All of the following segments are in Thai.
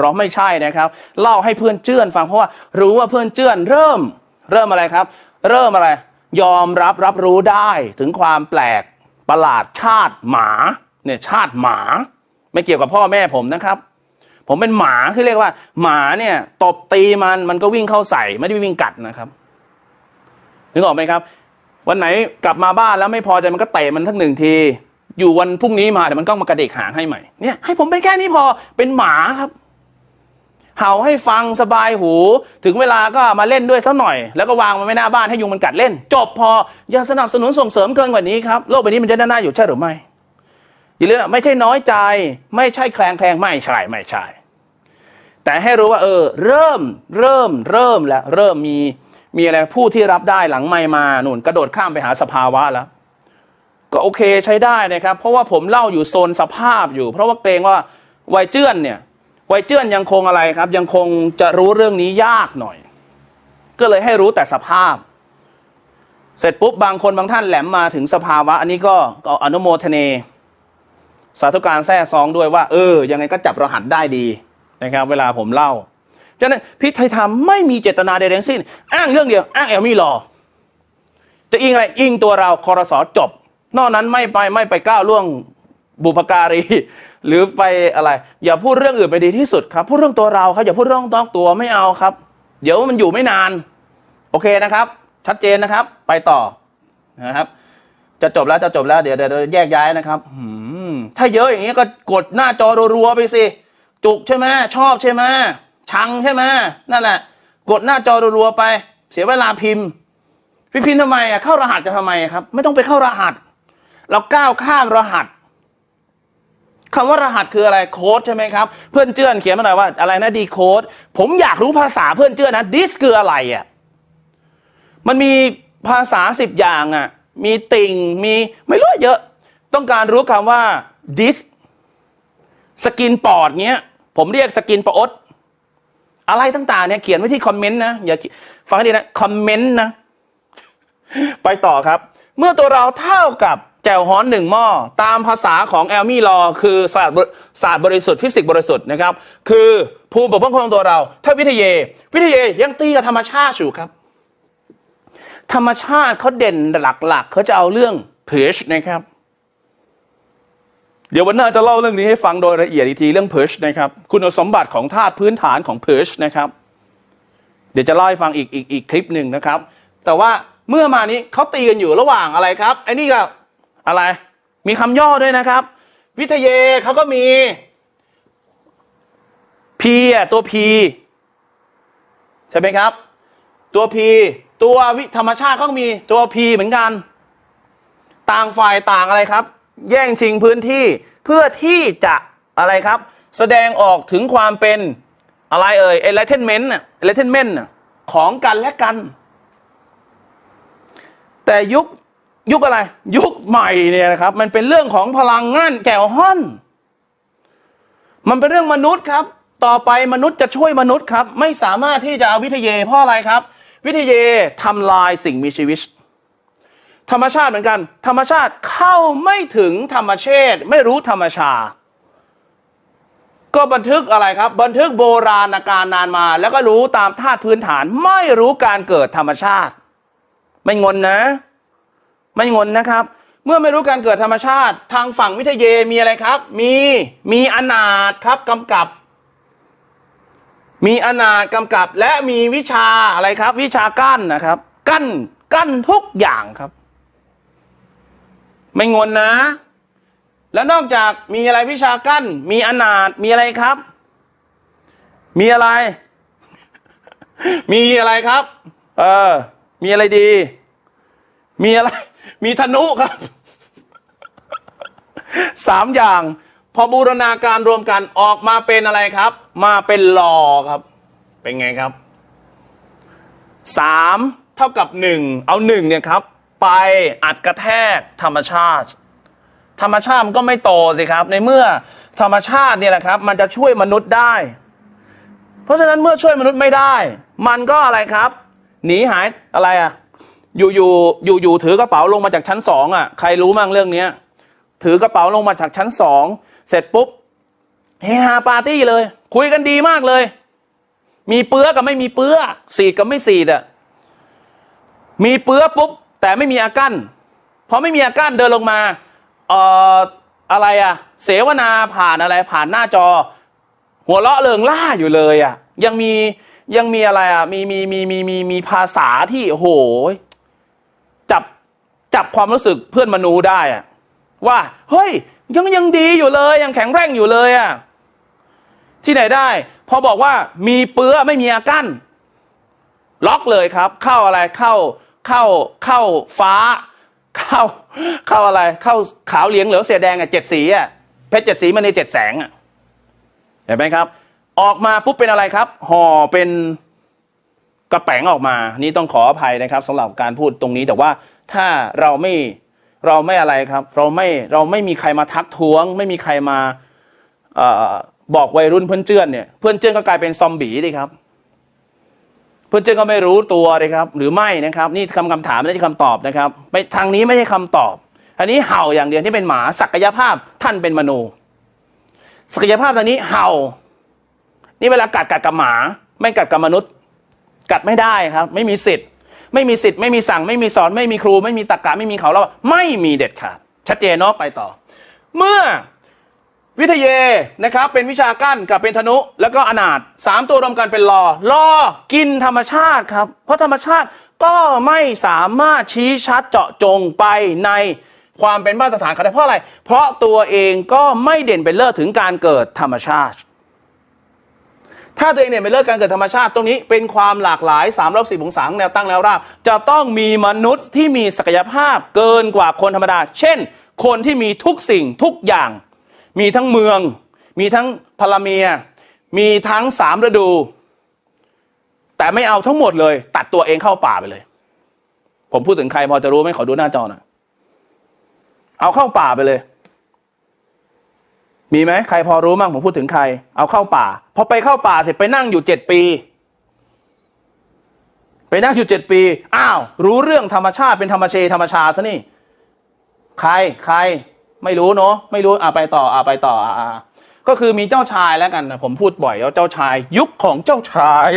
เราไม่ใช่นะครับ เล่าให้เพื่อนเจื้อนฟังเพราะว่ารู้ว่าเพื่อนเจื้อนเริ่ม เริ่มอะไรครับ เริ่มอะไร ยอมรับรับรู้ได้ถึงความแปลกประหลาดชาติหมาเนี่ยชาติหมา ไม่เกี่ยวกับพ่อแม่ผมนะครับ ผมเป็นหมาที่เรียกว่า หมาเนี่ยตบตีมันมันก็วิ่งเข้าใส่ไม่ได้วิ่งกัดนะครับนึกออกไหมครับ วันไหนกลับมาบ้านแล้วไม่พอใจมันก็เตะมันสักหนึ่งทีอยู่วันพรุ่งนี้มาเดี๋ยวมันก็มากระเดกหางให้ใหม่เนี่ยให้ผมเป็นแค่นี้พอเป็นหมาครับ เห่าให้ฟังสบายหู ถึงเวลาก็มาเล่นด้วยสักหน่อย แล้วก็วางมันไว้หน้าบ้านให้ยุงมันกัดเล่น จบพออย่าสนับสนุนส่งเสริมเกินกว่านี้ครับโลกใบนี้มันจะน่าอยู่ใช่หรือไม่อย่าลืมไม่ใช่น้อยใจ ไม่ใช่แคลงแคลงไม่ใช่ไม่ใช่ แต่ให้รู้ว่าเออ เริ่มเริ่มเริ่มแล้วเริ่มมีมีอะไรผู้ที่รับได้หลังไม่มาหนุนกระโดดข้ามไปหาสภาวะแล้วก็โอเคใช้ได้นะครับ เพราะว่าผมเล่าอยู่โซนสภาพอยู่ เพราะว่าเกรงว่าวัยเจื้อนเนี่ย วัยเจื้อนยังคงอะไรครับ ยังคงจะรู้เรื่องนี้ยากหน่อย ก็เลยให้รู้แต่สภาพ เสร็จปุ๊บบางคนบางท่านแหลมมาถึงสภาวะ อันนี้ก็ก็อนุโมทเนสาธุการแท้ซองด้วยว่า เออ ยังไงก็จับรหัสได้ดีนะครับ เวลาผมเล่าฉะนั้นพิธีธรรมไม่มีเจตนาใดทั้งสิ้น อ้างเรื่องเดียวอ้างแอลมี่รอจะอิงอะไรอิงตัวเราคอรสอจบ นอกนั้นไม่ไปไม่ไปก้าวล่วงบุพการี หรือไปอะไร อย่าพูดเรื่องอื่นไปดีที่สุดครับพูดเรื่องตัวเราครับอย่าพูดเรื่องต้องตัวไม่เอาครับ เดี๋ยวมันอยู่ไม่นาน โอเคนะครับ ชัดเจนนะครับ ไปต่อนะครับ จะจบแล้วจะจบแล้วเดี๋ยวเดี๋ยวแยกย้ายนะครับหืมถ้าเยอะอย่างนี้ก็กดหน้าจอรัวๆไปสิจุกใช่ไหมชอบใช่ไหมชังใช่ไหมนั่นแหละ กดหน้าจอรัวๆไป เสียเวลาพิมพ์พิมพ์ทำไมอะเข้ารหัสจะทำไมครับ ไม่ต้องไปเข้ารหัส เราก้าวข้ามรหัส คำว่ารหัสคืออะไรโค้ดใช่ไหมครับ เพื่อนเจื้อนเขียนมาหน่อยว่าอะไรนะดีโค้ดผมอยากรู้ภาษาเพื่อนเจื้อนนะดิสคืออะไรอะมันมีภาษาสิบอย่างอะมีติ่งมีไม่รู้เยอะ ต้องการรู้คำว่าดิสสกินปอดเงี้ย ผมเรียกสกินปอดอะไรต่างๆเนี่ยเขียนไว้ที่คอมเมนต์นะอย่าฟังให้ดีนะคอมเมนต์นะ ไปต่อครับ เมื่อตัวเราเท่ากับ แจวฮ้อนหนึ่งหม้อตามภาษาของแอลมี่ลอคือศาสตร์ศาสตร์บริสุทธิ์ฟิสิกส์บริสุทธิ์นะครับคือภูมิปกป้องของตัวเรา ถ้าวิทยาวิทยายังตีกับธรรมชาติอยู่ครับ ธรรมชาติเขาเด่นหลักๆเขาจะเอาเรื่องเพชนะครับ เดี๋ยววันหน้าจะเล่าเรื่องนี้ให้ฟังโดยละเอียดอีกทีเรื่องเพชนะครับ คุณสมบัติของธาตุพื้นฐานของเพชนะครับ เดี๋ยวจะเล่าให้ฟังอีกอีกอีกคลิปหนึ่งนะครับ แต่ว่าเมื่อมานี้เขาตีกันอยู่ระหว่างอะไรครับไอ้นี่ก็ อะไร มีคำย่อด้วยนะครับ วิทยาเขาก็มี P อะตัว P ใช่ไหมครับ ตัว P ตัววิธรรมชาติเขาก็มีตัว P เหมือนกัน ต่างฝ่ายต่างอะไรครับ แย่งชิงพื้นที่เพื่อที่จะอะไรครับ แสดงออกถึงความเป็นอะไรเอ่ย enlightenment น่ะ enlightenment น่ะของกันและกัน แต่ยุค ยุคอะไร ยุคใหม่เนี่ยนะครับ มันเป็นเรื่องของพลังงานแก้วห้อน มันเป็นเรื่องมนุษย์ครับ ต่อไปมนุษย์จะช่วยมนุษย์ครับ ไม่สามารถที่จะเอาวิทยาเพราะอะไรครับ วิทยาทำลายสิ่งมีชีวิต ธรรมชาติเหมือนกัน ธรรมชาติเข้าไม่ถึงธรรมชาติไม่รู้ธรรมชาติก็บันทึกอะไรครับ บันทึกโบราณการนานมา แล้วก็รู้ตามธาตุพื้นฐาน ไม่รู้การเกิดธรรมชาติ ไม่งนนะ ไม่งนนะครับ เมื่อไม่รู้การเกิดธรรมชาติ ทางฝั่งวิทยามีอะไรครับ มีมีอนาถครับกำกับ มีอนาถกำกับ และมีวิชาอะไรครับ วิชากั้นนะครับ กั้นกั้นทุกอย่างครับ ไม่งนนะ แล้วนอกจากมีอะไรวิชากั้น มีอนาถมีอะไรครับ มีอะไร มีอะไรครับ เออ มีอะไรดี มีอะไร มีธนุครับสามอย่าง พอบูรณาการรวมกันออกมาเป็นอะไรครับ มาเป็นลอครับ เป็นไงครับสามเท่ากับหนึ่งเอาหนึ่งเนี่ยครับ ไปอัดกระแทกธรรมชาติ ธรรมชาติมันก็ไม่โตสิครับ ในเมื่อธรรมชาติเนี่ยแหละครับ มันจะช่วยมนุษย์ได้ เพราะฉะนั้นเมื่อช่วยมนุษย์ไม่ได้ มันก็อะไรครับ หนีหายอะไรอะ อยู่อยู่อยู่อยู่ถือกระเป๋าลงมาจากชั้นสองอะใครรู้มั่งเรื่องเนี้ย ถือกระเป๋าลงมาจากชั้นสองเสร็จปุ๊บเฮฮาปาร์ตี้เลย คุยกันดีมากเลย มีเปื้อกับไม่มีเปื้อสีดกับไม่สีดอะมีเปื้อปุ๊บแต่ไม่มีอากั้นพอไม่มีอากั้นเดินลงมาเอ่ออะไรอะเสวนาผ่านอะไรผ่านหน้าจอ หัวเราะเริงล่าอยู่เลยอะยังมียังมีอะไรอะมีมีมีมีมีมีภาษาที่โอ้โห จับความรู้สึกเพื่อนมนูได้อะว่า เฮ้ย ยังยังดีอยู่เลย ยังแข็งแรงอยู่เลยอะที่ไหนได้ พอบอกว่ามีเปื้อไม่มีอากั้น ล็อกเลยครับ เข้าอะไรเข้าเข้าเข้าฟ้า เข้า เข้าอะไร เข้าขาวเหลืองเหลืองเสียแดงอะเจ็ดสีอะเพชรเจ็ดสีมันในเจ็ดแสงอะเห็นไหมครับ ออกมาปุ๊บเป็นอะไรครับห่อเป็นกระแป๋งออกมา นี่ต้องขออภัยนะครับสำหรับการพูดตรงนี้แต่ว่า ถ้าเราไม่เราไม่อะไรครับ เราไม่เราไม่มีใครมาทักท้วง ไม่มีใครมาอบอกวัยรุ่นเพื่อนเจื้อนเนี่ยเพื่อนเจือนก็กลายเป็นซอมบี้ดิครับ เพื่อนเจ้าก็ไม่รู้ตัวเลยครับ หรือไม่นะครับ นี่คำคำถามไม่ใช่คำตอบนะครับไม่ทางนี้ไม่ใช่คำตอบ อันนี้เห่าอย่างเดียวที่เป็นหมาศักยภาพท่านเป็นมโนศักยภาพทางนี้เห่า นี่เวลากัดกัดกับหมา ไม่กัดกับมนุษย์ กัดไม่ได้ครับ ไม่มีสิทธิ์ ไม่มีสิทธิ์ไม่มีสั่งไม่มีสอนไม่มีครู ไม่มีตรรกะไม่มีเขาเราไม่มีเด็ดขาดชัดเจนเนาะไปต่อ เมื่อวิทยานะครับเป็นวิชากั้นกับเป็นธนุ แล้วก็อนาถสามตัวรวมกันเป็นลอลอกินธรรมชาติครับ เพราะธรรมชาติก็ไม่สามารถชี้ชัดเจาะจงไปในความเป็นมาตรฐานเขาได้เพราะอะไร เพราะตัวเองก็ไม่เด่นเป็นเลิศถึงการเกิดธรรมชาติ ถ้าตัวเองเนี่ยเป็นเลิศการเกิดธรรมชาติตรงนี้เป็นความหลากหลาย3ามร้อยสิบองศาแนวตั้งแนวราบจะต้องมีมนุษย์ที่มีศักยภาพเกินกว่าคนธรรมดา เช่น คนที่มีทุกสิ่งทุกอย่าง มีทั้งเมือง มีทั้งพลเมีย มีทั้งสามฤดู แต่ไม่เอาทั้งหมดเลย ตัดตัวเองเข้าป่าไปเลย ผมพูดถึงใครพอจะรู้ไหมขอดูหน้าจอหน่อยเอาเข้าป่าไปเลย มีไหมใครพอรู้มั่งผมพูดถึงใคร เอาเข้าป่า พอไปเข้าป่าเสร็จไปนั่งอยู่เจ็ดปี ไปนั่งอยู่เจ็ดปี อ้าว รู้เรื่องธรรมชาติเป็นธรรมเชธรรมชาซะนี่ ใครใคร ไม่รู้เนาะไม่รู้อ่าไปต่ออ่าไปต่ออ่าก็คือมีเจ้าชายแล้วกันนะผมพูดบ่อยว่าเจ้าชาย ยุคของเจ้าชาย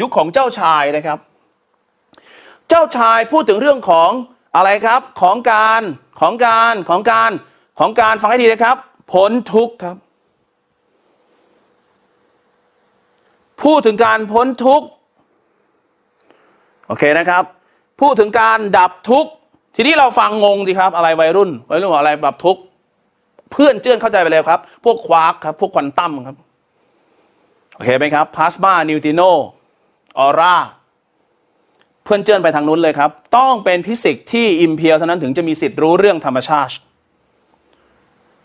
ยุคของเจ้าชายนะครับ เจ้าชายพูดถึงเรื่องของ อะไรครับของการของการของการของการฟังให้ดีนะครับพ้นทุกข์ครับ พูดถึงการพ้นทุกข์โอเคนะครับ พูดถึงการดับทุกข์ทีนี้เราฟังงงสิครับ อะไรวัยรุ่นวัยรุ่นอกอะไรดับทุกข์เพื่อนเจื้อนเข้าใจไปเลยครับ พวกควาร์กครับพวกควอนตัมครับโอเคไหมครับพลาสมานิวติโนออร่า เพื่อนเจื้นไปทางนู้นเลยครับ ต้องเป็นฟิสิกส์ที่อิมเพียวเท่านั้นถึงจะมีสิทธิ์รู้เรื่องธรรมชาติ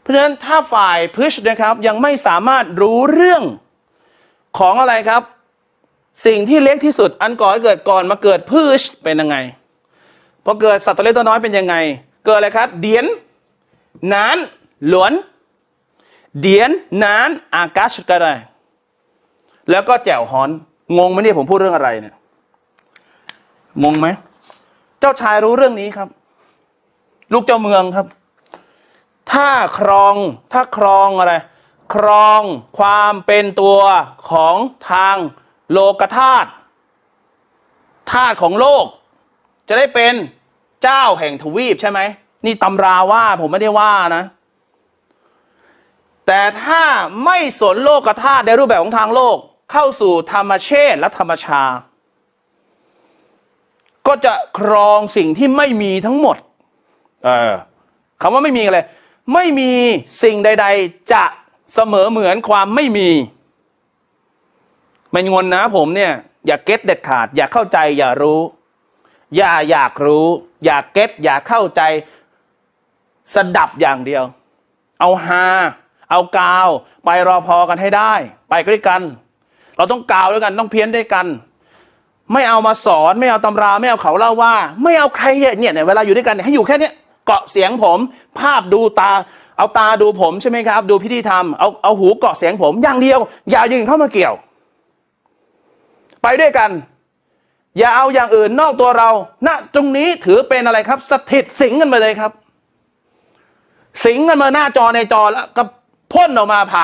เพราะฉะนั้นถ้าฝ่ายพุชนะครับยังไม่สามารถรู้เรื่องของอะไรครับ สิ่งที่เล็กที่สุดอันก่อให้เกิดก่อนมาเกิดพืชเป็นยังไงพอเกิดสัตว์ตัวเล็กตัวน้อยเป็นยังไง เกิดอะไรครับ เดียนนานหลวน เดียนนานอากาศก็ได้ แล้วก็แจ่วฮอนงงไหมเนี่ยผมพูดเรื่องอะไรเนี่ย งงไหม เจ้าชายรู้เรื่องนี้ครับ ลูกเจ้าเมืองครับ ถ้าครอง ถ้าครองอะไร ครองความเป็นตัวของทางโลกธาตุธาตุของโลก จะได้เป็นเจ้าแห่งทวีปใช่ไหม นี่ตำราว่าผมไม่ได้ว่านะ แต่ถ้าไม่สนโลกธาตุในรูปแบบของทางโลก เข้าสู่ธรรมเชษและธรรมชา ก็จะครองสิ่งที่ไม่มีทั้งหมด เออคำว่าไม่มีอะไร ไม่มีสิ่งใด ๆ จะเสมอเหมือนความไม่มีไม่งนนะผมเนี่ย อย่าเก็ตเด็ดขาด อย่าเข้าใจ อย่ารู้ อย่าอยากรู้ อย่าเก็ตอย่าเข้าใจสดับอย่างเดียว เอาฮาเอากาว ไปรอพอกันให้ได้ ไปด้วยกัน เราต้องกาวด้วยกันต้องเพี้ยนด้วยกัน ไม่เอามาสอน ไม่เอาตำราไม่เอาเขาเล่าว่า ไม่เอาใครเนี่ยเนี่ยเวลาอยู่ด้วยกันเนี่ยให้อยู่แค่เนี้ยเกาะเสียงผม ภาพดูตา เอาตาดูผมใช่ไหมครับ ดูพิธีธรรมเอาเอาหูเกาะเสียงผม อย่างเดียว อย่ายิงเข้ามาเกี่ยว ไปด้วยกัน อย่าเอาอย่างอื่นนอกตัวเราณตรงนี้ถือเป็นอะไรครับ สถิตสิงกันไปเลยครับ สิงกันมาหน้าจอในจอแล้วก็พ่นออกมาผ่าน